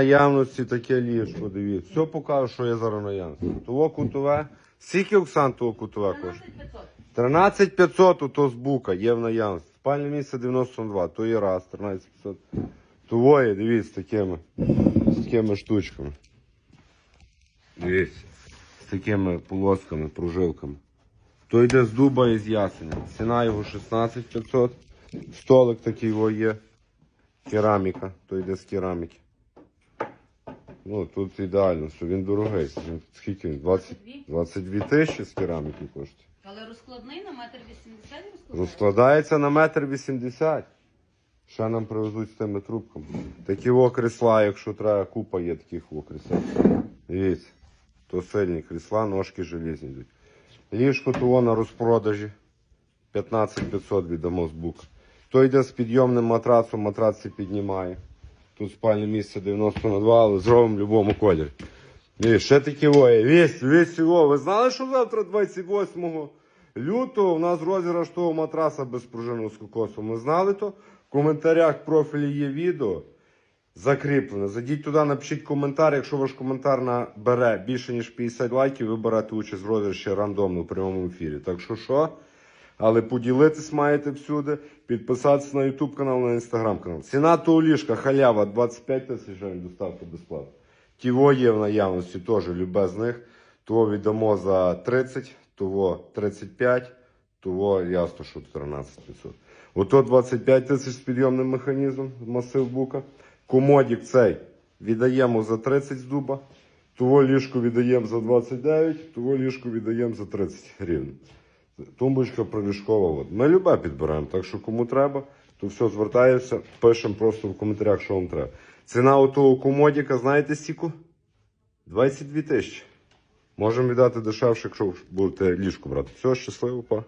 Наявності таке ліжко, дивіться. Все покажу, що є зараз наявності. Того кутове. Скільки Оксан того кутове коштує? 13 500 у то з бука є в наявності. Спальне місце 92, то є раз, 13 500. Того є, дивіться, такими, з такими штучками. Дивіться, з такими полосками, прожилками. То йде з дуба і з ясеня. Ціна його 16 500. Столик такий є. Кераміка, то йде з кераміки. Ну, тут ідеально, що він дорогий. Він, скільки він? 20, 22 тисячі з кераміки коштує. Але розкладний на метр вісімдесят розкладається? Розкладається на метр вісімдесят. Ще нам привезуть з тими трубками. Такі о крісла, якщо треба, купа є таких о крісел. Дивіться, то сильні крісла, ножки желізні йдуть. Ліжко того на розпродажі. 15 500 віддамо з бука. То йде з підйомним матрацом, матрац це піднімає. Тут спальне місце 90 на 2, але зробимо в будь-якому кольорі. І ще такі воє. Весь, весь його. Ви знали, що завтра 28 лютого у нас розіграш того матраса без пружинного з кокосом. Ми знали то? В коментарях в профілі є відео закріплене. Зайдіть туди, напишіть коментар. Якщо ваш коментар набере більше ніж 50 лайків, ви берете участь в розіграші рандомно в прямому ефірі. Так що що? Але поділитись маєте всюди, підписатися на YouTube канал, на Instagram канал. Ціна того ліжка халява 25 тисяч гривень, доставка безплатна. Тіво є в наявності теж любе з них. Того віддамо за 30, того 35, того ясно, що 13 500. Ото 25 тисяч з підйомним механізмом, масив бука. Комодік цей віддаємо за 30 з дуба. Того ліжку віддаємо за 29, того ліжку віддаємо за 30 гривень. Тумбочка приліжкова. Ми любе підбираємо, так що кому треба, то все звертаємося, пишемо просто в коментарях, що вам треба. Ціна у того комодіка, знаєте стіку? 22 тисячі. Можемо віддати дешевше, якщо будете ліжко брати. Все, щасливо, па.